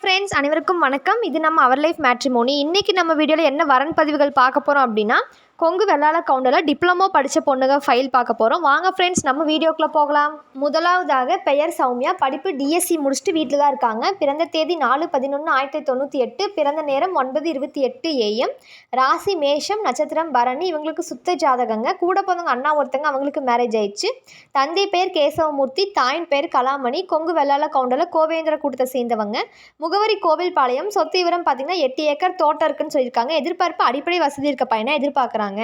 frente friends அனைவருக்கும் வணக்கம். இது நம்ம அவர் லைஃப் மேட்ரிமோனி இன்றைக்கி நம்ம வீடியோவில் என்ன வரன் பதிவுகள் பார்க்க போகிறோம் அப்படின்னா கொங்கு வெள்ளாள கவுண்டரில் டிப்ளமோ படித்த பொண்ணுங்க ஃபைல் பார்க்க போகிறோம் வாங்க ஃப்ரெண்ட்ஸ் நம்ம வீடியோக்குள்ளே போகலாம். முதலாவதாக பெயர் சௌமியா படிப்பு டிஎஸ்சி முடிச்சுட்டு வீட்டில் தான் இருக்காங்க. பிறந்த தேதி நாலு பதினொன்று ஆயிரத்தி தொண்ணூற்றி எட்டு பிறந்த நேரம் ஒன்பது இருபத்தி எட்டு ஏஎம் ராசி மேஷம் நட்சத்திரம் பரணி இவங்களுக்கு சுத்த ஜாதகங்க. கூட பிறந்தவங்க அண்ணா ஒருத்தங்க அவங்களுக்கு மேரேஜ் ஆயிடுச்சு. தந்தை பேர் கேசவமூர்த்தி தாயின் பேர் கலாமணி. கொங்கு வெள்ளாள கவுண்டரில் கோவேந்திர கூட்டத்தை சேர்ந்தவங்க. முகவரி கோவில்பாளையம் சொத்து விவரம் பார்த்தீங்கன்னா எட்டு ஏக்கர் தோட்டம் இருக்குன்னு சொல்லியிருக்காங்க. எதிர்பார்ப்பு அடிப்படை வசதி இருக்க பையனை எதிர்பார்க்குறாங்க.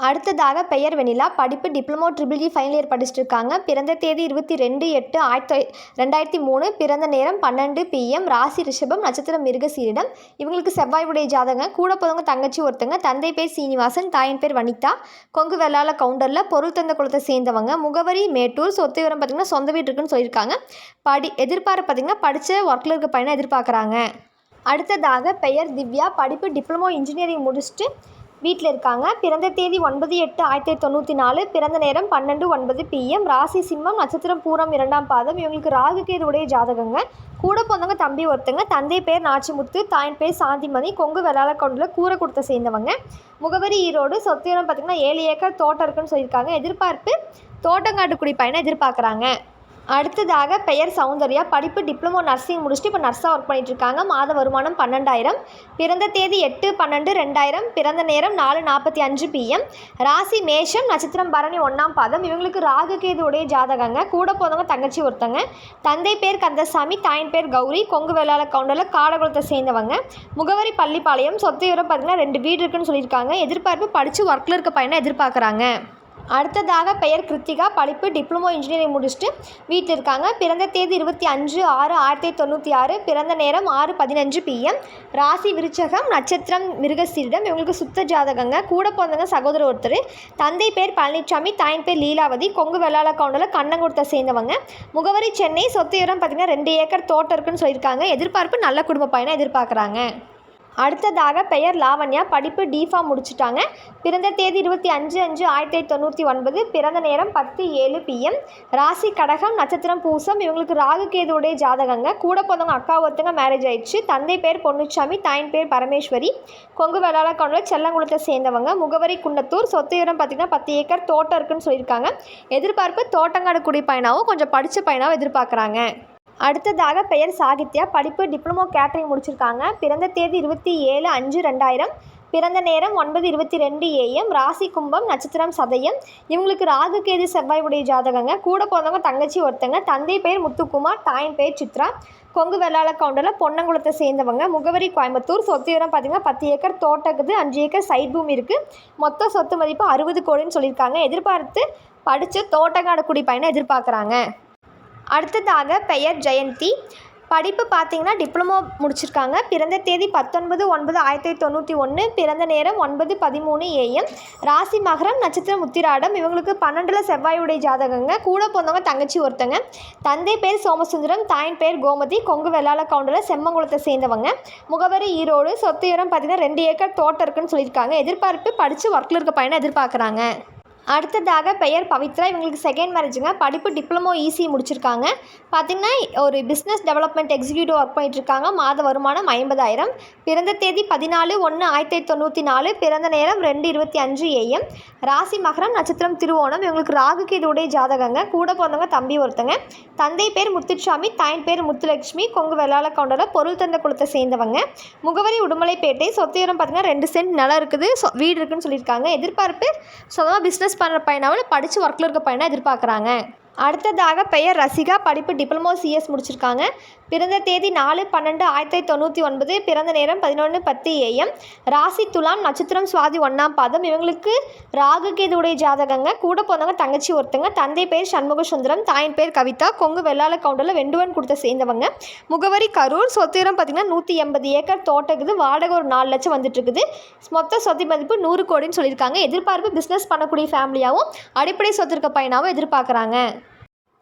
அடுத்ததாக பெயர் வெனிலா படிப்பு diploma triple E final year படிச்சுட்டு இருக்காங்க பிறந்த தேதி இருபத்தி ரெண்டு எட்டு ஆயிரத்தி ரெண்டாயிரத்தி மூணு. பிறந்த நேரம் பன்னெண்டு பிஎம் ராசி ரிஷபம் நட்சத்திரம் மிருகசீரிடம் இவங்களுக்கு செவ்வாய் உடைய ஜாதகம். கூட பிறந்தவங்க தங்கச்சி ஒருத்தங்க. தந்தை பேர் சீனிவாசன் தாயின் பேர் வனிதா. கொங்கு வெள்ளால கவுண்டரில் பொருள் தந்த குளத்தை சேர்ந்தவங்க. முகவரி மேட்டூர். சொத்து விவரம் பார்த்திங்கன்னா சொந்த வீடு இருக்குன்னு சொல்லியிருக்காங்க. படி எதிர்பார்ப்பு பார்த்திங்கன்னா படித்த ஒர்க்கில் இருக்க பையனை எதிர்பார்க்குறாங்க. அடுத்ததாக பெயர் திவ்யா. படிப்பு டிப்ளமோ இன்ஜினியரிங் முடிச்சுட்டு வீட்டில் இருக்காங்க. பிறந்த தேதி ஒன்பது எட்டு ஆயிரத்தி தொண்ணூற்றி நாலு பிறந்த நேரம் பன்னெண்டு ஒன்பது பிஎம் ராசி சிம்மம் நட்சத்திரம் பூரம் இரண்டாம் பாதம். இவங்களுக்கு ராகு கேதுவுடைய ஜாதகங்க. கூட பிறந்தவங்க தம்பி ஒருத்தங்க தந்தை பேர் நாச்சிமுத்து தாயின் பேர் சாந்திமதி கொங்கு வெள்ளாள கவுண்டில் கூரை கொடுத்த சேர்ந்தவங்க. முகவரி ஈரோடு சொத்திரம் பார்த்திங்கன்னா ஏழு ஏக்கர் தோட்டம் இருக்குன்னு சொல்லியிருக்காங்க. எதிர்பார்ப்பு? தோட்டங்காட்டுக்குடி பையனை எதிர்பார்க்குறாங்க. அடுத்ததாக பெயர் சௌந்தர்யா. படிப்பு டிப்ளமோ நர்சிங் முடிச்சுட்டு இப்போ நர்ஸாக ஒர்க் பண்ணிட்டு இருக்காங்க மாத வருமானம் பன்னெண்டாயிரம். பிறந்த தேதி எட்டு பன்னெண்டு ரெண்டாயிரம். பிறந்த நேரம் நாலு நாற்பத்தி அஞ்சு பிஎம் ராசி மேஷம் நட்சத்திரம் பரணி ஒன்றாம் பாதம். இவங்களுக்கு ராகு கேதுவுடைய ஜாதகங்க. கூட போதவங்க தங்கச்சி ஒருத்தங்க. தந்தை பேர் கந்தசாமி தாயின் பேர் கௌரி. கொங்கு வேளாள கவுண்டரில் காடகுளத்தை சேர்ந்தவங்க. முகவரி பள்ளிப்பாளையம். சொத்து விவரம் பார்த்தீங்கன்னா ரெண்டு வீடு இருக்குன்னு சொல்லியிருக்காங்க. எதிர்பார்ப்பு படித்து ஒர்க்கில் இருக்க பையனை எதிர்பார்க்குறாங்க. அடுத்ததாக பெயர் கிருத்திகா படிப்பு டிப்ளமோ இன்ஜினியரிங் முடிச்சுட்டு வீட்டில் இருக்காங்க பிறந்த தேதி இருபத்தி அஞ்சு ஆறு ஆயிரத்தி தொண்ணூற்றி ஆறு பிறந்த நேரம் ஆறு பதினஞ்சு பிஎம் ராசி விருச்சகம் நட்சத்திரம் மிருகசீரிடம். இவங்களுக்கு சுத்த ஜாதகங்க. கூட பிறந்தவங்க சகோதரர் ஒருத்தர். தந்தை பேர் பழனிசாமி தாயின் பேர் லீலாவதி. கொங்கு வெள்ளாள கவுண்டரில் கண்ணங்குடுத்த சேர்ந்தவங்க. முகவரி சென்னை சொத்து இடம் பார்த்திங்கன்னா ரெண்டு ஏக்கர் தோட்டம் இருக்குன்னு சொல்லியிருக்காங்க. எதிர்பார்ப்பு நல்ல குடும்ப பயணம் எதிர்பார்க்குறாங்க. அடுத்ததாக பெயர் லாவண்யா. படிப்பு டிஃபார்ம் முடிச்சுட்டாங்க. பிறந்த தேதி இருபத்தி அஞ்சு அஞ்சு ஆயிரத்தி தொண்ணூற்றி ஒன்பது. பிறந்த நேரம் பத்து ஏழு பிஎம் ராசி கடகம் நட்சத்திரம் பூசம். இவங்களுக்கு ராகு கேதுவுடைய ஜாதகங்க. கூட பிறந்தவங்க அக்கா ஒருத்தங்க மேரேஜ் ஆயிடுச்சு. தந்தை பேர் பொன்னுச்சாமி தாயின் பேர் பரமேஸ்வரி. கொங்கு வெள்ளாள செல்லங்குளத்தை சேர்ந்தவங்க. முகவரி குன்னத்தூர் சொத்து இடம் பார்த்திங்கன்னா பத்து ஏக்கர் தோட்டம் இருக்குன்னு சொல்லியிருக்காங்க. எதிர்பார்ப்பு தோட்டங்காடு குடி பையனாகவும் கொஞ்சம் படித்த பையனாகவும் எதிர்பார்க்குறாங்க. அடுத்ததாக பெயர் சாகித்யா. படிப்பு டிப்ளமோ கேட்டரிங் முடிச்சிருக்காங்க. பிறந்த தேதி இருபத்தி ஏழு அஞ்சு ரெண்டாயிரம். பிறந்த நேரம் ஒன்பது இருபத்தி ரெண்டு ஏஎம் ராசி கும்பம் நட்சத்திரம் சதயம். இவங்களுக்கு ராகு கேது செவ்வாய் உடைய ஜாதகங்க. கூட பிறந்தவங்க தங்கச்சி ஒருத்தங்க. தந்தை பெயர் முத்துக்குமார் தாயின் பெயர் சித்ரா. கொங்கு வெள்ளாள கவுண்டரில் பொன்னங்குளத்தை சேர்ந்தவங்க. முகவரி கோயம்புத்தூர். சொத்து விவரம் பார்த்திங்கன்னா பத்து ஏக்கர் தோட்டக்குது அஞ்சு ஏக்கர் சைட் பூமி இருக்குது மொத்த சொத்து மதிப்பு அறுபது கோடின்னு சொல்லியிருக்காங்க. எதிர்பார்த்து படித்து தோட்டங்காடு குடி பையனை எதிர்பார்க்குறாங்க. அடுத்ததாக பெயர் ஜெயந்தி. படிப்பு பார்த்தீங்கன்னா டிப்ளமோ முடிச்சிருக்காங்க. பிறந்த தேதி பத்தொன்பது ஒன்பது ஆயிரத்தி தொண்ணூற்றி ஒன்று பிறந்த நேரம் ஒன்பது பதிமூணு ஏஎம் ராசி மகரம் நட்சத்திரம் உத்திராடம் இவங்களுக்கு பன்னெண்டில் செவ்வாயுடைய ஜாதகங்க. கூட பிறந்தவங்க தங்கச்சி ஒருத்தங்க. தந்தை பேர் சோமசுந்தரம் தாயின் பேர் கோமதி கொங்கு வெள்ளாள கவுண்டரில் செம்மங்குளத்தை சேர்ந்தவங்க. முகவரி ஈரோடு சொத்து இடம் பார்த்தீங்கன்னா ரெண்டு ஏக்கர் தோட்டம் இருக்குன்னு சொல்லியிருக்காங்க. எதிர்பார்ப்பு படித்து ஒர்க்கில் இருக்க பையனை எதிர்பார்க்குறாங்க. அடுத்ததாக பெயர் பவித்ரா. இவங்களுக்கு செகண்ட் மேரேஜுங்க படிப்பு டிப்ளமோ ஈஸி முடிச்சிருக்காங்க. பார்த்திங்கன்னா ஒரு பிஸ்னஸ் டெவலப்மெண்ட் எக்ஸிக்யூட்டிவ் ஒர்க் பண்ணிகிட்ருக்காங்க மாத வருமானம் ஐம்பதாயிரம். பிறந்த தேதி பதினாலு ஒன்று ஆயிரத்தி தொண்ணூற்றி நாலு. பிறந்த நேரம் ரெண்டு இருபத்தி அஞ்சு ஏஎம் ராசி மகரம் நட்சத்திரம் திருவோணம். இவங்களுக்கு ராகு கேதுவுடைய ஜாதகங்க. கூட பிறந்தவங்க தம்பி ஒருத்தங்க. தந்தை பேர் முத்துச்சாமி தாயின் பேர் முத்துலட்சுமி. கொங்கு வெள்ளாள கவுண்டரில் பொருள் தந்த குளத்தை சேர்ந்தவங்க. முகவரி உடுமலைப்பேட்டை. சொத்தையுரம் பார்த்திங்கன்னா ரெண்டு சென்ட் நிலம் இருக்குது. சொ வீடு இருக்குதுன்னு சொல்லியிருக்காங்க. எதிர்பார்ப்பு சொந்தமாக பிஸ்னஸ் பண்ணுற பையனாவில் படித்து ஒர்க்கில் இருக்க பையனாக எதிர்பார்க்குறாங்க. அடுத்ததாக பெயர் ரசிகா படிப்பு டிப்ளமோ சிஎஸ் முடிச்சிருக்காங்க. பிறந்த தேதி நாலு பன்னெண்டு ஆயிரத்தி தொண்ணூற்றி ஒன்பது பிறந்த நேரம் பதினொன்று பத்து ஏஎம் ராசி துலாம் நட்சத்திரம் சுவாதி ஒன்றாம் பாதம். இவங்களுக்கு ராகு கேதுடைய ஜாதகங்க. கூட பிறந்தவங்க தங்கச்சி ஒருத்தங்க. தந்தை பேர் சண்முக சுந்தரம் தாயின் பேர் கவிதா. கொங்கு வெள்ளாள கவுண்டரில் வெண்டுவன் கொடுத்த சேர்ந்தவங்க. முகவரி கரூர். சொத்துரம் பார்த்திங்கன்னா நூற்றி எண்பது ஏக்கர் தோட்டம் வாடகை ஒரு நாலு லட்சம் வந்துட்டு இருக்குது. மொத்த சொத்து மதிப்பு நூறு கோடின்னு சொல்லியிருக்காங்க. எதிர்பார்ப்பு பிஸ்னஸ் பண்ணக்கூடிய ஃபேமிலியாகவும் அடிப்படை சொத்து இருக்க பையனாகவும் எதிர்பார்க்குறாங்க.